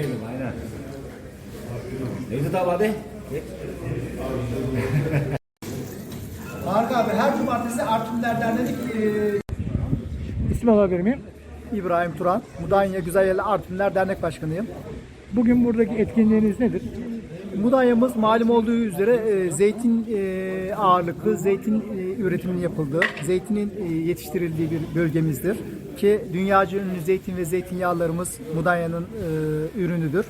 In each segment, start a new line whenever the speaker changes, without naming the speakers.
Efendim aynen. Neydi tabi abi?
Harika abi her cumartesi Artvinler Derneği e...
İsim alabilir miyim?
İbrahim Turan, Mudanya Güzel Yerli Artvinler Dernek Başkanıyım.
Bugün buradaki etkinliğiniz nedir?
Mudanya'mız malum olduğu üzere e, zeytin e, ağırlıklı, zeytin e, üretiminin yapıldığı, zeytinin e, yetiştirildiği bir bölgemizdir. Ki dünyaca ünlü zeytin ve zeytinyağlarımız Mudanya'nın e, ürünüdür.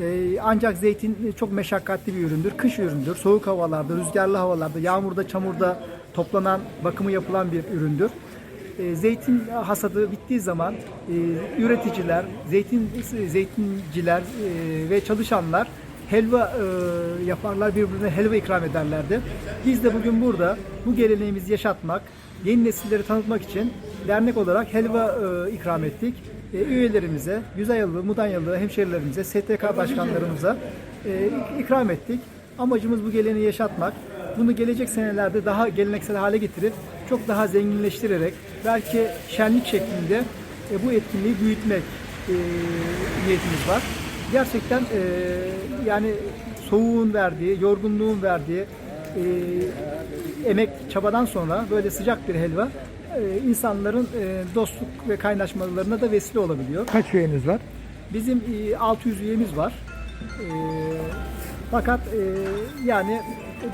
E, ancak zeytin çok meşakkatli bir üründür, kış üründür. Soğuk havalarda, rüzgarlı havalarda, yağmurda, çamurda toplanan, bakımı yapılan bir üründür. E, Zeytin hasadı bittiği zaman e, üreticiler, zeytin zeytinciler e, ve çalışanlar helva e, yaparlar, birbirine helva ikram ederlerdi. Biz de bugün burada bu geleneğimizi yaşatmak, yeni nesilleri tanıtmak için dernek olarak helva e, ikram ettik. E, üyelerimize, Güzelyalı, Mudanyalı hemşerilerimize, STK başkanlarımıza e, ikram ettik. Amacımız bu geleneği yaşatmak. Bunu gelecek senelerde daha geleneksel hale getirip çok daha zenginleştirerek belki şenlik şeklinde e, bu etkinliği büyütmek e, niyetimiz var. Gerçekten e, yani soğuğun verdiği, yorgunluğun verdiği e, emek, çabadan sonra böyle sıcak bir helva e, insanların e, dostluk ve kaynaşmalarına da vesile olabiliyor.
Kaç üyeniz var?
Bizim e, 600 üyemiz var. E, fakat e, yani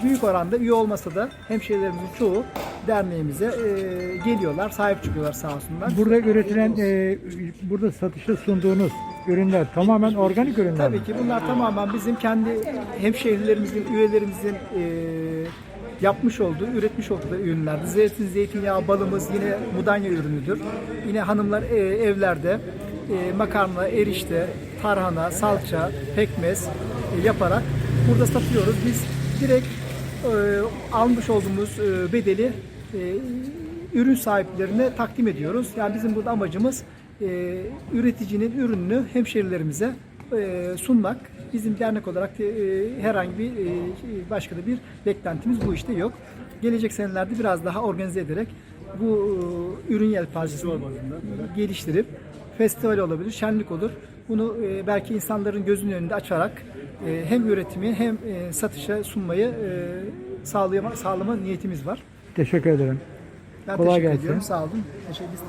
büyük oranda üye olmasa da hemşehrilerimizin çoğu derneğimize e, geliyorlar, sahip çıkıyorlar sağ olsunlar.
Burada üretilen, e, burada satışa sunduğunuz ürünler tamamen organik ürünler mi?
Tabii ki bunlar tamamen bizim kendi hemşehrilerimizin, üyelerimizin e, yapmış olduğu, üretmiş oldukları ürünlerdir. Zeytin, zeytinyağı, balımız yine Mudanya ürünüdür. Yine hanımlar e, evlerde e, makarna, erişte, tarhana, salça, pekmez e, yaparak burada satıyoruz. Biz direkt e, almış olduğumuz e, bedeli e, ürün sahiplerine takdim ediyoruz. Yani bizim burada amacımız e, üreticinin ürününü hemşerilerimize e, sunmak. Bizim dernek olarak e, herhangi bir e, başka da bir beklentimiz bu işte yok. Gelecek senelerde biraz daha organize ederek bu e, ürün yelpazesini geliştirip festival olabilir, şenlik olur. Bunu e, belki insanların gözünün önünde açarak e, hem üretimi hem e, satışa sunmayı e, sağlayama, sağlama niyetimiz var.
Teşekkür ederim.
Ben
Kolay
teşekkür
gelsin.
ediyorum. Sağ olun. Teşekkür